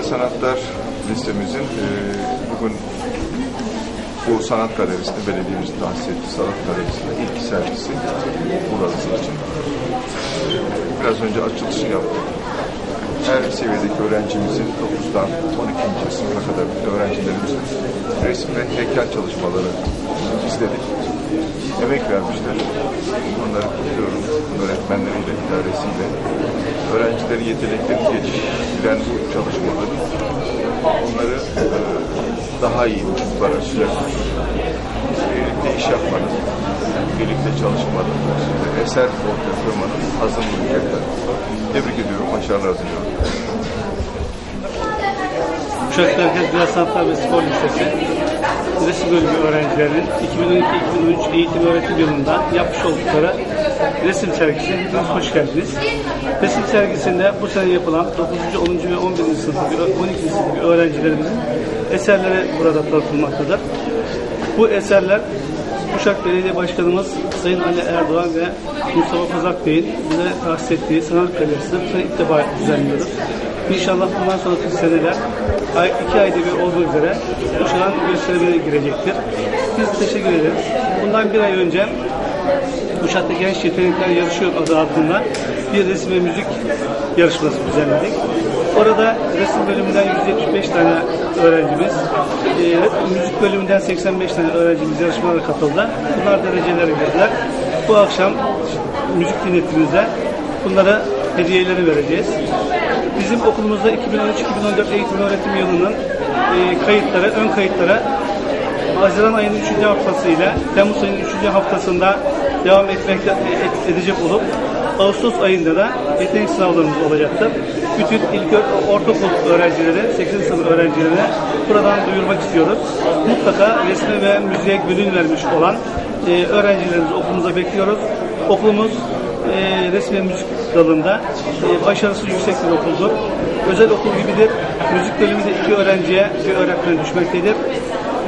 Güzel Sanatlar listemizin e, bugün bu sanat galerisinde belediyemizin tahsis ettiği sanat galerisinde ilk sergisi burası için. Biraz önce açılışını yaptık. Her seviyedeki öğrencimizin 9'dan 12. sınıfa kadar öğrencilerimizin resim ve heykel çalışmaları izledik. Emek vermişler. Onları kutluyorum. Öğretmenleriyle, idaresiyle. Öğrencilerin yeteneklerini geliştiren bu çalışmaları onları e, daha iyi uçuklara sürebilir. Birlikte iş yapmanın, birlikte çalışmanın, eser ortaya koymanın hazırlığı yapacaklar. Tebrik ediyorum, başarılar diliyorum. Uşak Merkez Güzel Sanatlar ve Spor Lisesi Resim Bölümü öğrencilerinin 2012-2013 eğitim öğretim yılında yapmış oldukları resim sergisine hepiniz hoş geldiniz. Resim sergisinde bu sene yapılan 9. 10. ve 11. sınıf, 12. sınıf öğrencilerimizin eserleri burada tanıtılmaktadır. Bu eserler Uşak Belediye Başkanımız Sayın Ali Erdoğan ve Mustafa Kazak Bey'in bize tahsis ettiği sanat galerisinde ilk defa düzenliyoruz. İnşallah bundan sonraki seneler ay, iki ayda bir olduğu üzere Uşak'ın gösterimine girecektir. Biz teşekkür ederiz. Bundan bir ay önce Uşak'ta Genç Yetenekler Yarışıyor adı altında bir resim ve müzik yarışması düzenledik. Orada resim bölümünden 175 tane öğrencimiz, e, müzik bölümünden 85 tane öğrencimiz yarışmalara katıldı. Bunlar dereceleri verdiler. Bu akşam müzik dinletimizde bunlara hediyelerini vereceğiz. Bizim okulumuzda 2013-2014 eğitim öğretim yılının e, kayıtları, ön kayıtları Haziran ayının 3. haftası ile Temmuz ayının 3. haftasında devam etmekte et- edecek olup Ağustos ayında da yetenek sınavlarımız olacaktır. Bütün ilk ortaokul öğrencileri, 8. sınıf öğrencilerine buradan duyurmak istiyoruz. Mutlaka resme ve müziğe gönül vermiş olan e, öğrencilerimizi okulumuza bekliyoruz. Okulumuz e, resim ve müzik dalında e, başarısı yüksek bir okuldur. Özel okul gibidir. Müzik bölümünde iki öğrenciye bir öğretmen düşmektedir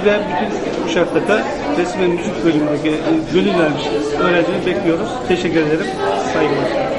ve bütün Uşak'taki resim ve müzik bölümündeki gönül vermiş öğrencileri bekliyoruz. Teşekkür ederim. Saygılar.